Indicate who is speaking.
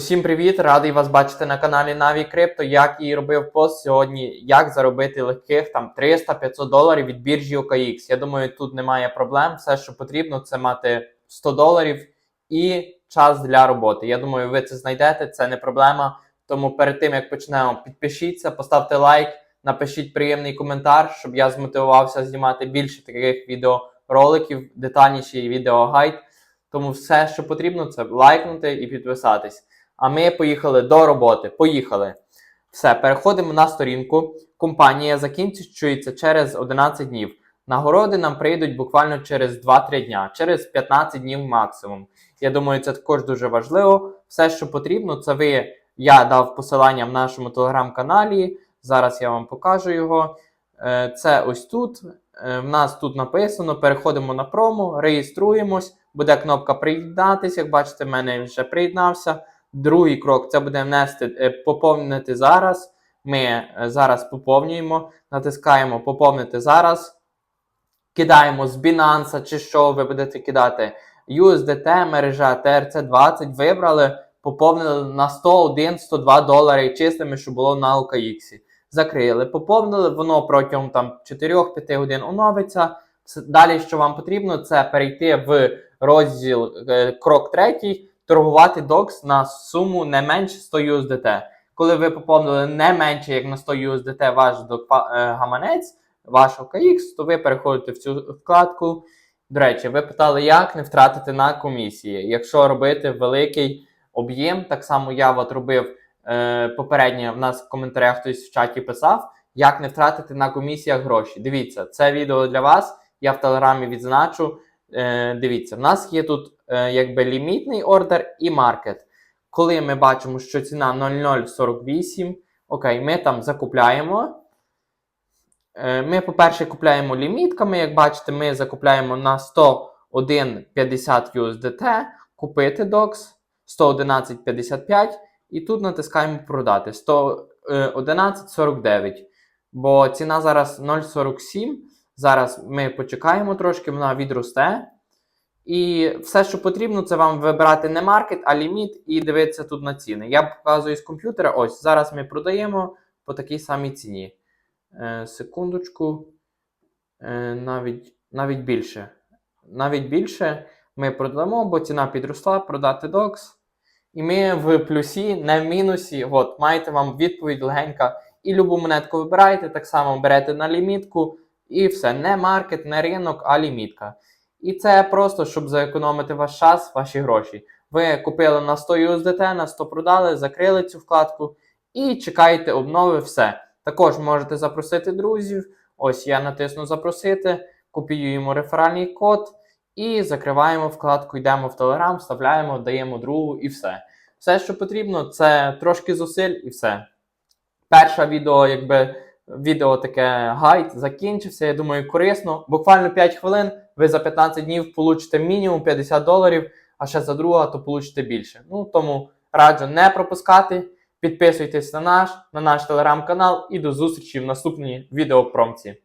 Speaker 1: Всім привіт! Радий вас бачити на каналі Наві Крипто. Як і робив пост сьогодні, як заробити легких там 300-500 доларів від біржі OKX. Я думаю, тут немає проблем. Все, що потрібно, це мати 100 доларів і час для роботи. Я думаю, ви це знайдете, це не проблема. Тому перед тим як почнемо, підпишіться, поставте лайк, напишіть приємний коментар, щоб я змотивувався знімати більше таких відеороликів, детальніший відеогайд. Тому все, що потрібно, це лайкнути і підписатись. А ми поїхали до роботи. Поїхали. Все, переходимо на сторінку. Компанія закінчується через 11 днів. Нагороди нам прийдуть буквально через 2-3 дня, через 15 днів максимум. Я думаю, це також дуже важливо. Все, що потрібно, це ви. Я дав посилання в нашому телеграм-каналі. Зараз я вам покажу його. Е, Це ось тут. Е, В нас тут написано: переходимо на промо, реєструємось. Буде кнопка приєднатись. Як бачите, в мене вже приєднався. Другий крок це буде внести, е, поповнити зараз. Ми е, зараз поповнюємо, натискаємо поповнити зараз. Кидаємо з Binance чи що ви будете кидати. USDT, мережа TRC20 вибрали, поповнили на 101-102 долари чистими, що було на OKX. Закрили, поповнили, воно протягом там 4-5 годин оновиться. Далі, що вам потрібно, це перейти в розділ е, крок третій, торгувати DOX на суму не менше 100 USDT. Коли ви поповнили не менше як на 100 USDT ваш е, гаманець, ваш OKX, то ви переходите в цю вкладку. До речі, ви питали, як не втратити на комісії. Якщо робити великий об'єм, так само я от робив е, попередньо, в нас в коментарях хтось в чаті писав, як не втратити на комісіях гроші. Дивіться, це відео для вас. Я в телеграмі відзначу. Е, дивіться, в нас є тут е, якби лімітний ордер і маркет. Коли ми бачимо, що ціна 0,048, окей, ми там закупляємо. Е, Ми, по-перше, купляємо лімітками. Як бачите, ми закупляємо на 101,50 USDT, купити DOX, 111,55, і тут натискаємо продати 111,49. Бо ціна зараз 0,47. Зараз ми почекаємо трошки, вона відросте. І все, що потрібно, це вам вибирати не маркет, а ліміт і дивитися тут на ціни. Я показую з комп'ютера. Ось зараз ми продаємо по такій самій ціні. Е, секундочку. Е, навіть, навіть більше. Навіть більше ми продамо, бо ціна підросла, продати DOX. І ми в плюсі, не в мінусі. От, маєте вам відповідь легенька. І любу монетку вибираєте, так само берете на лімітку. І все. Не маркет, не ринок, а лімітка. І це просто, щоб зекономити ваш час, ваші гроші. Ви купили на 100 USDT, на 100 продали, закрили цю вкладку і чекаєте обнови, все. Також можете запросити друзів. Ось я натисну запросити, копіюємо реферальний код і закриваємо вкладку, йдемо в Telegram, вставляємо, даємо другу і все. Все, що потрібно, це трошки зусиль і все. Перше відео, якби відео таке гайд закінчився. Я думаю, корисно. Буквально 5 хвилин. Ви за 15 днів получите мінімум 50 доларів, а ще за друга, то получите більше. Ну тому раджу не пропускати. Підписуйтесь на наш, на наш телеграм-канал і до зустрічі в наступній відеопромці.